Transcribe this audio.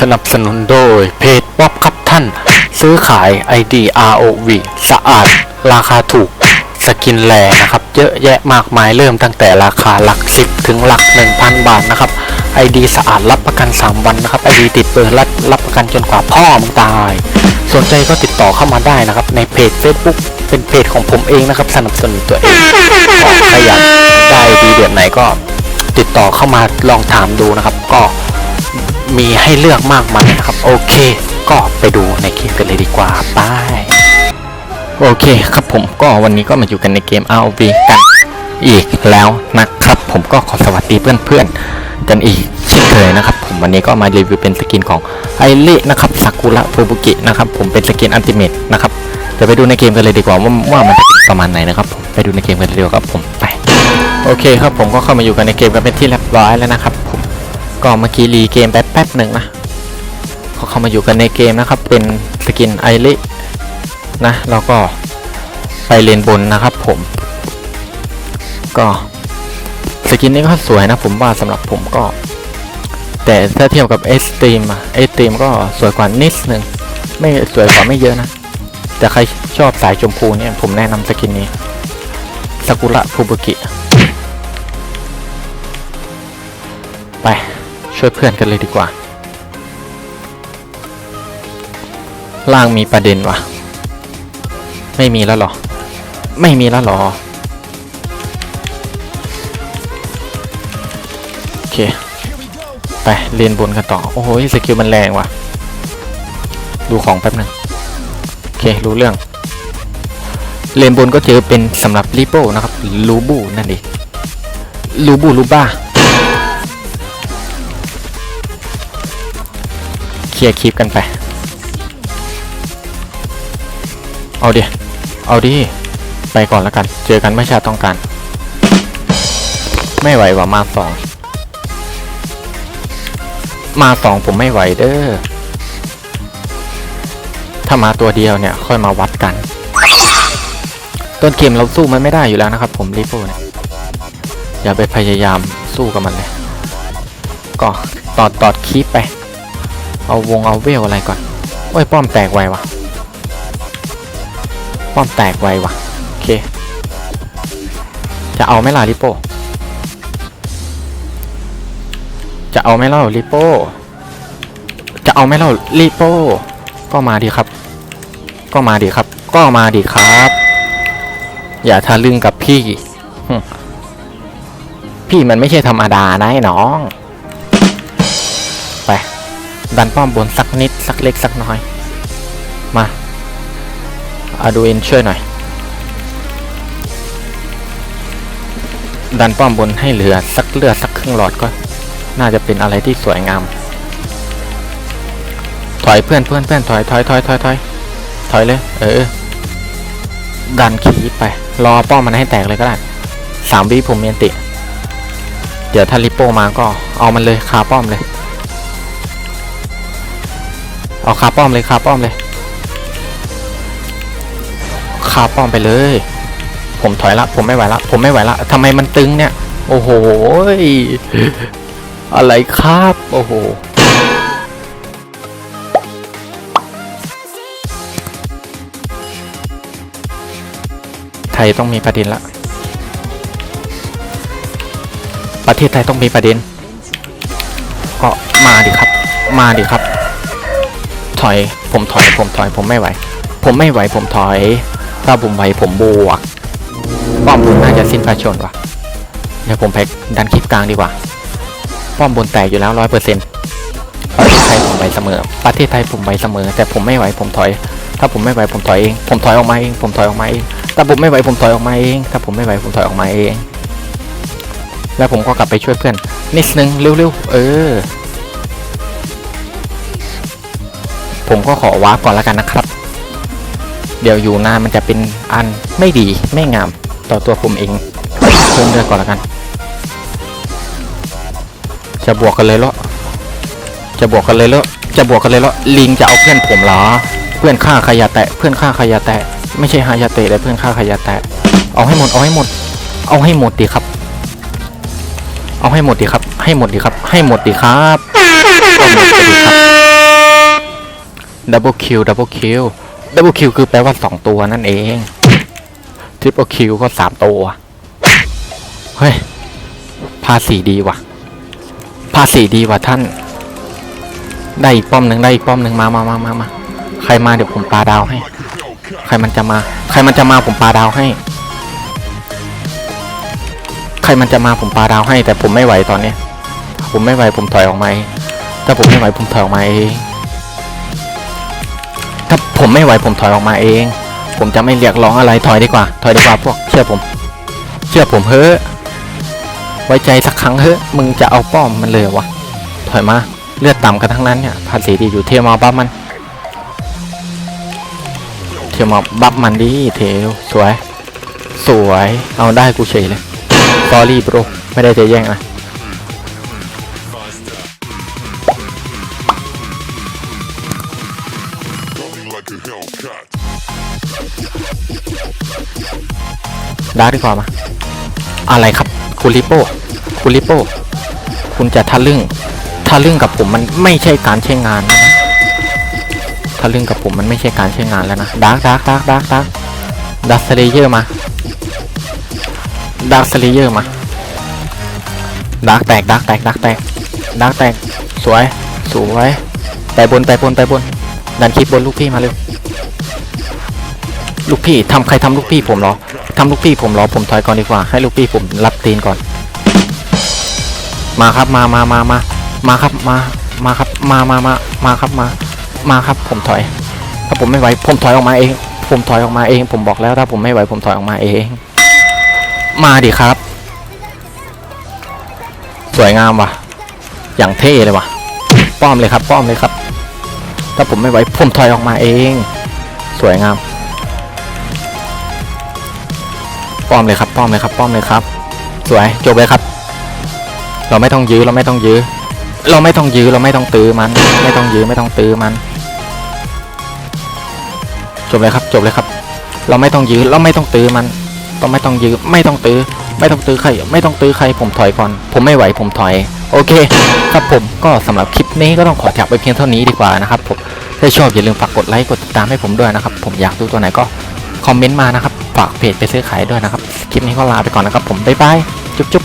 สนับสนุนโดยเพจป๊อปครับท่าน ซื้อขาย ID ROV สะอาด ราคาถูก สกินแลนะครับ เยอะแยะมากมายเริ่มตั้งแต่ราคาหลัก 10 ถึงหลัก 1,000 บาทนะครับ ID สะอาดรับประกัน 3 วันนะครับ ID ติดเบอร์รับรับประกันจนกว่าพ่อมึงตาย สนใจก็ติดต่อเข้ามาได้นะครับ ในเพจ Facebook เป็นเพจของผมเองนะครับ สนับสนุนตัวเองก็ใครอยากได้ดีเดือนไหนก็ติดต่อเข้ามาลองถามดูนะครับ ก็ มีให้เลือกมากมายนะครับ โอเค ก็ไปดูในคลิปกันเลยดีกว่าไปโอเคครับผมก็วันนี้ก็มาอยู่กันในเกม ROV กันอีกแล้วนะครับ ผมก็ขอสวัสดีเพื่อนๆกันอีกเช่นเคยนะครับ ผมวันนี้ก็มารีวิวเป็นสกินของไอรินะครับซากุระฟูบุกินะครับผมเป็นสกินอันติเมตนะครับเดี๋ยวไปดูในเกมกันเลยดีกว่าว่าว่ามันจะเป็นประมาณไหนนะครับผมไปดูในเกมกันเลยดีกว่าครับผมไปโอเคครับผมก็เข้ามาอยู่กันในเกมกันเป็นที่เรียบร้อยแล้วนะครับผม ก็เมื่อกี้รีเกมแป๊บแป๊บหนึ่งนะก็เข้ามาอยู่กันในเกมนะครับ เป็นสกินไอรินะแล้วก็ไปเลนบนนะครับผม ก็สกินนี้ก็สวยนะผมว่าสำหรับผมก็ แต่ถ้าเทียบกับเอสตีมเอสตีมก็สวยกว่านิดหนึ่งไม่สวยกว่าไม่เยอะนะ แต่ใครชอบสายชมพูเนี่ยผมแนะนำสกินนี้ซากุระฟูบุกิ ไป ช่วยเพื่อนกันเลยดีกว่า ล่างมีประเด็นวะไม่มีแล้วหรอ ไม่มีแล้วหรอ โอเค ไปเรียนบนกันต่อ โอ้โหสกิลมันแรงว่ะ ดูของแป๊บนึง โอเค รู้เรื่องเลนบนก็เจอเป็นสำหรับริโป้นะครับ ลูบูนั่นเองลูบูลูบ้า ลียร์คลิปกันไป เอาดิเอาดิ ไปก่อนแล้วกัน เจอกันไม่ชาต้องการ ไม่ไหวว่ะมาสอง มาสองผมไม่ไหวเด้อ ถ้ามาตัวเดียวเนี่ย ค่อยมาวัดกัน ต้นเกมเราสู้มันไม่ได้อยู่แล้วนะครับผมริโป้เนี่ย อย่าไปพยายามสู้กับมันเลย ก็ตอดตอดคลิปไป เอาวงเอาเวลอะไรก่อน โอ้ยป้อมแตกไววะป้อมแตกไววะโอเค จะเอาไหมล่ะลิโป้จะเอาไหมเล่าลิโป้จะเอาไหมเล่าลิโป้ก็มาดีครับ ก็มาดีครับ ก็มาดีครับ อย่าทะลึ่งกับพี่ พี่มันไม่ใช่ธรรมดานะไอ้น้อง ดันป้อมบนสักนิดสักเล็กสักน้อย มาอาดูเอ็นช่วยหน่อย ดันป้อมบนให้เหลือสักเลือดสักครึ่งหลอดก็ น่าจะเป็นอะไรที่สวยงาม ถอยเพื่อนเพื่อนเพื่อนถอยถอยถอยถอยถอยถอยเลย เออ ดันขีไป รอป้อมมันให้แตกเลยก็ได้สามวิผมเมียนติ เดี๋ยวถ้าลิปโปมาก็เอามันเลยคาป้อมเลย เอาคาป้อมเลยคาป้อมเลยคาป้อมไปเลย ผมถอยละ ผมไม่ไหวละ ผมไม่ไหวละทำไมมันตึงเนี่ย โอ้โหอะไรครับ โอ้โหไทยต้องมีประเด็นละ ประเทศไทยต้องมีประเด็นก็มาดิครับ มาดิครับ ถอย ผมถอย ผมถอย ผมไม่ไหว ผมไม่ไหว ผมถอย ถ้าผมไหวผมบวกป้อมบนน่าจะสิ้นพระชนว่ะ เดี๋ยวผมแพ็กดันคลิปกลางดีกว่า ป้อมบนแตกอยู่แล้วร้อยเปอร์เซ็นต์ประเทศไทยผมไหวเสมอ ประเทศไทยผมไหวเสมอ แต่ผมไม่ไหวผมถอย ถ้าผมไม่ไหวผมถอยเอง ผมถอยออกมาเอง ผมถอยออกมาเอง ถ้าผมไม่ไหวผมถอยออกมาเอง ถ้าผมไม่ไหวผมถอยออกมาเอง แล้วผมก็กลับไปช่วยเพื่อนนิดนึงเร็วๆ เออ ผมก็ขอวาร์ปก่อนแล้วกันนะครับ เดี๋ยวอยู่นานมันจะเป็นอันไม่ดีไม่งามต่อตัวผมเองเพิ่มเลือดก่อนแล้วกัน จะบวกกันเลยเหรอจะบวกกันเลยเหรอจะบวกกันเลยเหรอลิงจะเอาเพื่อนผมเหรอ เพื่อนข้าขยะแตะเพื่อนข้าขยะแตะไม่ใช่ฮายาเตะแต่เพื่อนข้าขยะแตะเอาให้หมดเอาให้หมด เอาให้หมดดีครับ เอาให้หมดดีครับ ให้หมดดีครับ ให้หมดดีครับเอาหมดไปดีครับ ดับเบิลคิวดับเบิลคิวดับเบิลคิวคือแปลว่าสองตัวนั่นเองทริปเปิลคิวก็สามตัว เฮ้ย ภาษีดีว่ะ ภาษีดีว่ะท่าน ได้อีกป้อมหนึ่งได้อีกป้อมหนึ่งมามามามามาใครมาเดี๋ยวผมปาดาวให้ ใครมันจะมา ใครมันจะมาผมปาดาวให้ ใครมันจะมาผมปาดาวให้ แต่ผมไม่ไหวตอนเนี้ยผมไม่ไหวผมถอยออกมาถ้าผมไม่ไหวผมถอยออกมาเอง ถ้าผมไม่ไหวผมถอยออกมาเอง ผมจะไม่เรียกร้องอะไรถอยดีกว่า ถอยดีกว่าพวกเชื่อผม เชื่อผมเฮ้อไว้ใจสักครั้งเฮ้อมึงจะเอาป้อมมันเลยวะถอยมาเลือดต่ำกันทั้งนั้นเนี่ยภาษีดีอยู่เทียมอาบัฟมัน เทียมอาบัฟมันดีเทลสวย สวยเอาได้กูเฉยเลย s อรี่บรไม่ได้จะแย่งนะ ดาร์กดีกว่ามาอะไรครับ คุณลิโป้คุณลิโป้คุณจะทะลึ่งทะลึ่งกับผมมันไม่ใช่การใช้งานนะทะลึ่งกับผมมันไม่ใช่การใช้งานแล้วนะดาร์กดาร์กดาร์กดาร์กดาร์กดาร์กสเลเยอร์มาดาร์กสเลเยอร์มาดาร์กแตกดาร์กแตกดาร์กแตกดาร์กแตกสวยสวยไปบนไปบนไปบน ดันคลิปบนลูกพี่มาเร็ว ลูกพี่ทำใครทำลูกพี่ผมเหรอทำลูกพี่ผมเหรอ ผมถอยก่อนดีกว่า ให้ลูกพี่ผมรับตีนก่อน มาครับ มามามามามาครับ มา มาครับ มามามามาครับ มา มาครับ ผมถอย ถ้าผมไม่ไหว ผมถอยออกมาเอง ผมถอยออกมาเอง ผมบอกแล้วถ้าผมไม่ไหว ผมถอยออกมาเอง มาดิครับ สวยงามว่ะ อย่างเท่เลยว่ะ ป้อมเลยครับ ป้อมเลยครับ ถ้าผมไม่ไหวผมถอยออกมาเอง สวยงาม ป้อมเลยครับ ป้อมเลยครับ ป้อมเลยครับ สวย จบเลยครับ เราไม่ต้องยื้อ เราไม่ต้องยื้อ เราไม่ต้องยื้อ เราไม่ต้องตื้อมัน ไม่ต้องยื้อ ไม่ต้องตื้อมัน จบเลยครับ จบเลยครับ เราไม่ต้องยื้อ เราไม่ต้องตื้อมันเราไม่ต้องยื้อ ไม่ต้องตื้อ ไม่ต้องตื้อใคร ไม่ต้องตื้อใคร ผมถอยก่อน ผมไม่ไหว ผมถอย โอเคครับผมก็สำหรับคลิปนี้ก็ต้องขอจากไปเพียงเท่านี้ดีกว่านะครับผมถ้าชอบอย่าลืมฝากกดไลค์กดติดตามให้ผมด้วยนะครับ ผมอยากดูตัวไหนก็คอมเมนต์มานะครับ ฝากเพจไปซื้อขายด้วยนะครับ คลิปนี้ก็ลาไปก่อนนะครับผมบ๊ายบายจุ๊บ